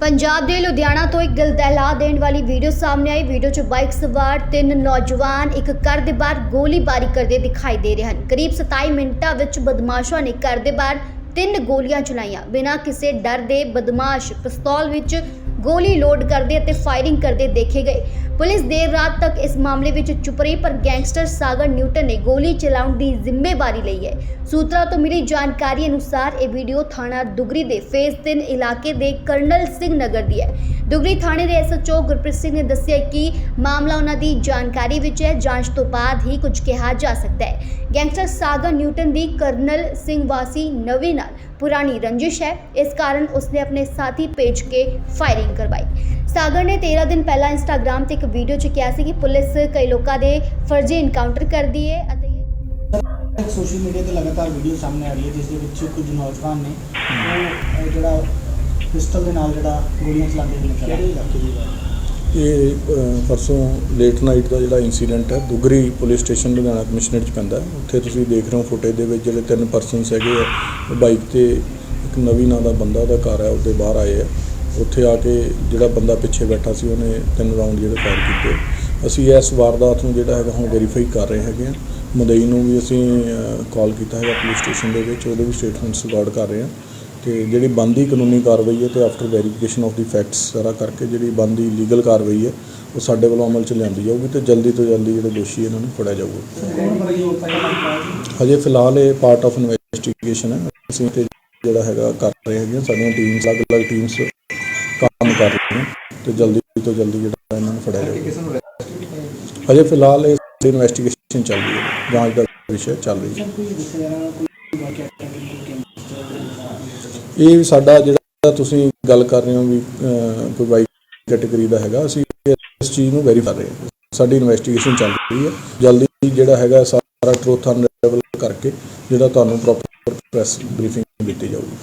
ਪੰਜਾਬ ਦੇ ਲੁਧਿਆਣਾ ਤੋਂ ਇੱਕ ਦਿਲ ਦਹਿਲਾ ਦੇਣ ਵਾਲੀ ਵੀਡੀਓ ਸਾਹਮਣੇ ਆਈ। ਵੀਡੀਓ 'ਚ ਬਾਈਕ ਸਵਾਰ ਤਿੰਨ ਨੌਜਵਾਨ ਇੱਕ ਘਰ ਦੇ ਬਾਹਰ ਗੋਲੀਬਾਰੀ ਕਰਦੇ ਦਿਖਾਈ ਦੇ ਰਹੇ ਹਨ। ਕਰੀਬ 27 ਮਿੰਟਾਂ ਵਿੱਚ ਬਦਮਾਸ਼ਾਂ ਨੇ ਘਰ ਦੇ ਬਾਹਰ ਤਿੰਨ ਗੋਲੀਆਂ ਚਲਾਈਆਂ। ਬਿਨਾਂ ਕਿਸੇ ਡਰ ਦੇ ਬਦਮਾਸ਼ ਪਿਸਤੌਲ ਵਿੱਚ ਗੋਲੀ ਲੋਡ ਕਰਦੇ ਅਤੇ ਫਾਇਰਿੰਗ ਕਰਦੇ ਦੇਖੇ ਗਏ। ਪੁਲਿਸ ਦੇਰ ਰਾਤ ਤੱਕ ਇਸ ਮਾਮਲੇ ਵਿੱਚ ਚੁੱਪ ਰਹੀ, ਪਰ ਗੈਂਗਸਟਰ ਸਾਗਰ ਨਿਊਟਨ ਨੇ ਗੋਲੀ ਚਲਾਉਣ ਦੀ ਜ਼ਿੰਮੇਵਾਰੀ ਲਈ ਹੈ। ਸੂਤਰਾਂ ਤੋਂ ਮਿਲੀ ਜਾਣਕਾਰੀ ਅਨੁਸਾਰ ਇਹ ਵੀਡੀਓ ਥਾਣਾ ਦੁਗਰੀ ਦੇ ਫੇਜ਼ 3 ਇਲਾਕੇ ਦੇ ਕਰਨਲ ਸਿੰਘ ਨਗਰ ਦੀ ਹੈ। ਦੁਗਰੀ ਥਾਣੇ ਦੇ ਐਸਐਚਓ ਗੁਰਪ੍ਰੀਤ ਸਿੰਘ ਨੇ ਦੱਸਿਆ ਕਿ ਮਾਮਲਾ ਉਹਨਾਂ ਦੀ ਜਾਣਕਾਰੀ ਵਿੱਚ ਹੈ। ਜਾਂਚ ਤੋਂ ਬਾਅਦ ਹੀ ਕੁਝ ਕਿਹਾ ਜਾ ਸਕਦਾ ਹੈ। ਗੈਂਗਸਟਰ ਸਾਗਰ ਨਿਊਟਨ ਦੀ ਕਰਨਲ ਸਿੰਘ ਵਾਸੀ ਨਵੀ ਨਾਲ ਪੁਰਾਣੀ ਰੰਜਿਸ਼ ਹੈ। ਇਸ ਕਾਰਨ ਉਸਨੇ ਆਪਣੇ ਸਾਥੀ ਭੇਜ ਕੇ ਫਾਇਰਿੰਗ ਕਰਵਾਈ। ਸਾਗਰ ਨੇ 13 ਦਿਨ ਪਹਿਲਾਂ ਇੰਸਟਾਗ੍ਰam ਤੇ ਇੱਕ ਵੀਡੀਓ 'ਚ ਕਿਹਾ ਸੀ ਕਿ ਪੁਲਿਸ ਕਈ ਲੋਕਾਂ ਦੇ ਫਰਜ਼ੀ ਇਨਕਾਊਂਟਰ ਕਰਦੀ ਹੈ ਅਤੇ ਇੱਕ ਸੋਸ਼ਲ ਮੀਡੀਆ ਤੇ ਲਗਾਤਾਰ ਵੀਡੀਓ ਸਾਹਮਣੇ ਆ ਰਹੀ ਹੈ ਜਿਸ ਦੇ ਵਿੱਚ ਕੁਝ ਨੌਜਵਾਨ ਨੇ ਉਹ ਜਿਹੜਾ ਪਿਸਟਲ ਦੇ ਨਾਲ ਜਿਹੜਾ ਗੋਲੀਆਂ ਚਲਾਉਂਦੇ ਹੋਏ ਨਜ਼ਰ ਆ ਰਹੇ ਇਲਾਕੇ ਦੀ ਗੱਲ? ਇਹ ਪਰਸੋਂ ਲੇਟ ਨਾਈਟ ਦਾ ਜਿਹੜਾ ਇਨਸੀਡੈਂਟ ਹੈ Dugri police station Ludhiana commissioner ਚ ਪੈਂਦਾ। ਉੱਥੇ ਤੁਸੀਂ ਦੇਖ ਰਹੇ ਹੋ ਫੁਟੇਜ ਦੇ ਵਿੱਚ ਜਿਹੜੇ ਤਿੰਨ ਪਰਸਨਸ ਹੈਗੇ ਆ ਉਹ ਬਾਈਕ ਤੇ ਇੱਕ ਨਵੀਂ ਨਾਂ ਦਾ ਬੰਦਾ ਉਹਦਾ ਘਰ ਹੈ ਉਹਦੇ ਬਾਹਰ ਆਏ ਆ। ਉੱਥੇ ਆ ਕੇ ਜਿਹੜਾ ਬੰਦਾ ਪਿੱਛੇ ਬੈਠਾ ਸੀ, ਉਹਨੇ ਤਿੰਨ ਰਾਉਂਡ ਜਿਹੜੇ ਫਾਇਰ ਕੀਤੇ। ਅਸੀਂ ਇਸ ਵਾਰਦਾਤ ਨੂੰ ਜਿਹੜਾ ਹੈਗਾ ਹੁਣ ਵੈਰੀਫਾਈ ਕਰ ਰਹੇ ਹੈਗੇ ਆ ਮਦਈ ਨੂੰ ਵੀ ਅਸੀਂ ਕਾਲ ਕੀਤਾ ਹੈਗਾ ਪੁਲਿਸ ਸਟੇਸ਼ਨ ਦੇ ਵਿੱਚ, ਉਹਦੇ ਵੀ ਸਟੇਟਮੈਂਟਸ ਰਿਕਾਰਡ ਕਰ ਰਹੇ ਆ ਤੇ ਜਿਹੜੀ ਬੰਦੀ ਕਾਨੂੰਨੀ ਕਾਰਵਾਈ ਹੈ ਤੇ after verification of the facts ਸਾਰਾ ਕਰਕੇ ਜਿਹੜੀ ਬੰਦੀ ਲੀਗਲ ਕਾਰਵਾਈ ਹੈ, ਉਹ ਸਾਡੇ ਵੱਲੋਂ ਅਮਲ ਚ ਲਿਆਂਦੀ ਜਾਊਗੀ ਤੇ ਜਲਦੀ ਤੋਂ ਜਲਦੀ ਜਿਹੜੇ ਦੋਸ਼ੀ ਇਹਨਾਂ ਨੂੰ ਫੜਿਆ ਜਾਊਗਾ। ਹਜੇ ਫਿਲਹਾਲ ਇਹ ਪਾਰਟ ਆਫ ਇਨਵੈਸਟੀਗੇਸ਼ਨ ਹੈ। ਅਸੀਂ ਤੇ ਜਿਹੜਾ ਹੈਗਾ ਕਰ ਰਹੇ ਹੈਗੇ ਹਾਂ। ਸਾਡੀਆਂ ਟੀਮਸ ਅਲੱਗ-ਅਲੱਗ ਟੀਮਸ ਕੰਮ ਕਰ ਰਹੀਆਂ ਤੇ ਜਲਦੀ ਤੋਂ ਜਲਦੀ ਜਿਹੜਾ ਇਹਨਾਂ ਨੂੰ ਫੜਿਆ ਜਾਵੇ ਹਜੇ ਫਿਲਹਾਲ ਇਹ ਇਨਵੈਸਟੀਗੇਸ਼ਨ ਚੱਲ ਰਹੀ ਹੈ ਜਾਂਚ ਦਾ ਵਿਸ਼ਾ ਚੱਲ ਰਹੀ ਹੈ। ਰਿਹਾ ਕੋਈ ਇਹ ਸਾਡਾ ਜਿਹੜਾ ਤੁਸੀਂ ਗੱਲ ਕਰ ਰਹੇ ਹੋ ਵੀ ਕੋਈ ਵਾਈ ਕੈਟਾਗਰੀ ਦਾ ਹੈਗਾ, ਅਸੀਂ ਇਸ ਚੀਜ਼ ਨੂੰ ਵੈਰੀਫਾਈ ਕਰ ਰਹੇ ਹਾਂ। ਸਾਡੀ ਇਨਵੈਸਟੀਗੇਸ਼ਨ ਚੱਲ ਰਹੀ ਹੈ। ਜਲਦੀ ਜਿਹੜਾ ਹੈਗਾ ਸਾਰਾ ਟਰੂਥ ਅਨਰੇਵਲ ਕਰਕੇ ਜਿਹੜਾ ਤੁਹਾਨੂੰ ਪ੍ਰੋਪਰ ਪ੍ਰੈਸ ਬਰੀਫਿੰਗ ਦਿੱਤੀ ਜਾਊਗੀ।